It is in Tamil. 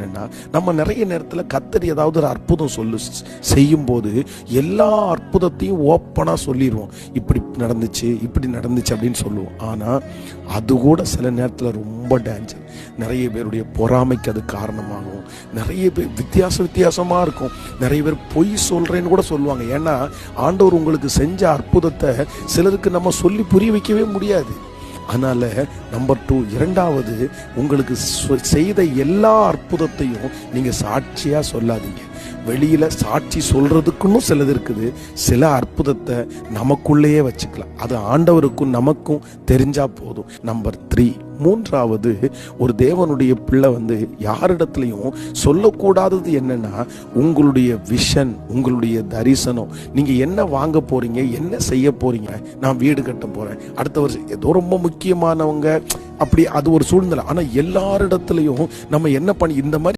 என்னென்னா நம்ம நிறைய நேரத்தில் கத்தர் ஏதாவது ஒரு அற்புதம் சொல்லு செய்யும்போது எல்லா அற்புதத்தையும் ஓப்பனாக சொல்லிடுவோம் இப்படி நடந்துச்சு இப்படி நடந்துச்சு அப்படின்னு சொல்லுவோம். ஆனால் அது கூட சில நேரத்தில் ரொம்ப டேஞ்சர் நிறைய பேருடைய பொறாமைக்கு அது காரணமாகும். நிறைய பேர் வித்தியாச வித்தியாசமாக இருக்கும். நிறைய பேர் பொய் சொல்கிறேன்னு கூட சொல்லுவாங்க. ஏன்னா ஆண்டவர் உங்களுக்கு செஞ்ச அற்புதத்தை சிலருக்கு நம்ம சொல்லி புரிய வைக்கவே முடியாது. அதனால் நம்பர் டூ இரண்டாவது உங்களுக்கு சொ- செய்த எல்லா அற்புதத்தையும் நீங்கள் சாட்சியாக சொல்லாதீங்க. வெளியில் சாட்சி சொல்கிறதுக்குன்னு சிலது இருக்குது. சில அற்புதத்தை நமக்குள்ளேயே வச்சுக்கலாம். அது ஆண்டவருக்கும் நமக்கும் தெரிஞ்சால் போதும். நம்பர் த்ரீ மூன்றாவது ஒரு தேவனுடைய பிள்ளை வந்து யாரிடத்துலையும் சொல்லக்கூடாதது என்னன்னா உங்களுடைய விஷன் உங்களுடைய தரிசனம். நீங்க என்ன வாங்க போறீங்க என்ன செய்ய போறீங்க நான் வீடு கட்ட போறேன். அடுத்த வருஷம் ஏதோ ரொம்ப முக்கியமானவங்க அப்படி அது ஒரு சூழ்நிலை. ஆனா எல்லாரிடத்துலையும் நம்ம என்ன பண்ணி இந்த மாதிரி